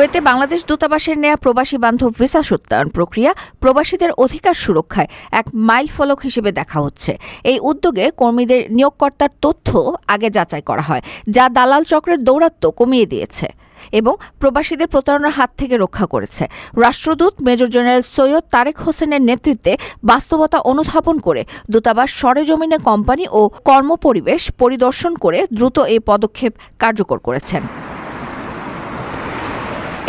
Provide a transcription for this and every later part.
কুয়েতে বাংলাদেশ দূতাবাসের নেয়া প্রবাসী বান্ধব ভিসা সত্যায়ন প্রক্রিয়া প্রবাসীদের অধিকার সুরক্ষায় এক মাইল ফলক হিসেবে দেখা হচ্ছে। এই উদ্যোগে কর্মীদের নিয়োগকর্তার তথ্য আগে যাচাই করা হয়, যা দালাল চক্রের দৌরাত্ম্য কমিয়ে দিয়েছে এবং প্রবাসীদের প্রতারণার হাত থেকে রক্ষা করেছে। রাষ্ট্রদূত মেজর জেনারেল সৈয়দ তারেক হোসেনের নেতৃত্বে বাস্তবতা অনুধাবন করে দূতাবাস সরেজমিনে কোম্পানি ও কর্মপরিবেশ পরিদর্শন করে দ্রুত এই পদক্ষেপ কার্যকর করেছেন।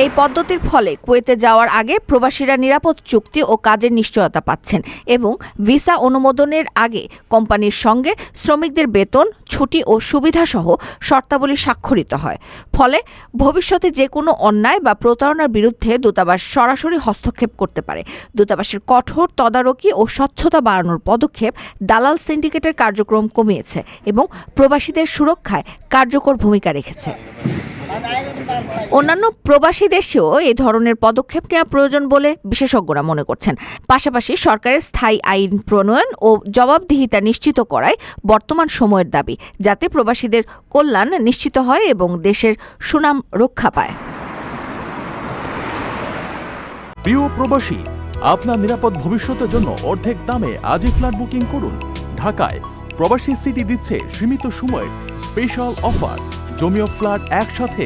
এই পদ্ধতির ফলে কুয়েতে যাওয়ার আগে প্রবাসীরা নিরাপদ চুক্তি ও কাজের নিশ্চয়তা পাচ্ছেন এবং ভিসা অনুমোদনের আগে কোম্পানির সঙ্গে শ্রমিকদের বেতন, ছুটি ও সুবিধাসহ শর্তাবলী স্বাক্ষরিত হয়। ফলে ভবিষ্যতে যে কোনো অন্যায় বা প্রতারণার বিরুদ্ধে দূতাবাস সরাসরি হস্তক্ষেপ করতে পারে। দূতাবাসের কঠোর তদারকি ও স্বচ্ছতা বাড়ানোর পদক্ষেপ দালাল সিন্ডিকেটের কার্যক্রম কমিয়েছে এবং প্রবাসীদের সুরক্ষায় কার্যকর ভূমিকা রেখেছে। অন্যান্য প্রবাসী দেশেও এই ধরনের পদক্ষেপ নেওয়া প্রয়োজন বলে বিশেষজ্ঞরা মনে করছেন। পাশাপাশি সরকারের স্থায়ী আইন প্রণয়ন ও জবাবদিহিতা নিশ্চিত করাই বর্তমান সময়ের দাবি, যাতে প্রবাসীদের কল্যাণ নিশ্চিত হয় এবং দেশের সুনাম রক্ষা পায়। প্রিয় প্রবাসী, আপনার নিরাপদ ভবিষ্যতের জন্য অর্ধেক দামে আজই ফ্ল্যাট বুকিং করুন। ঢাকায় প্রবাসী সিটি দিচ্ছে সীমিত সময়ের স্পেশাল অফার। জমিও ফ্ল্যাট একসাথে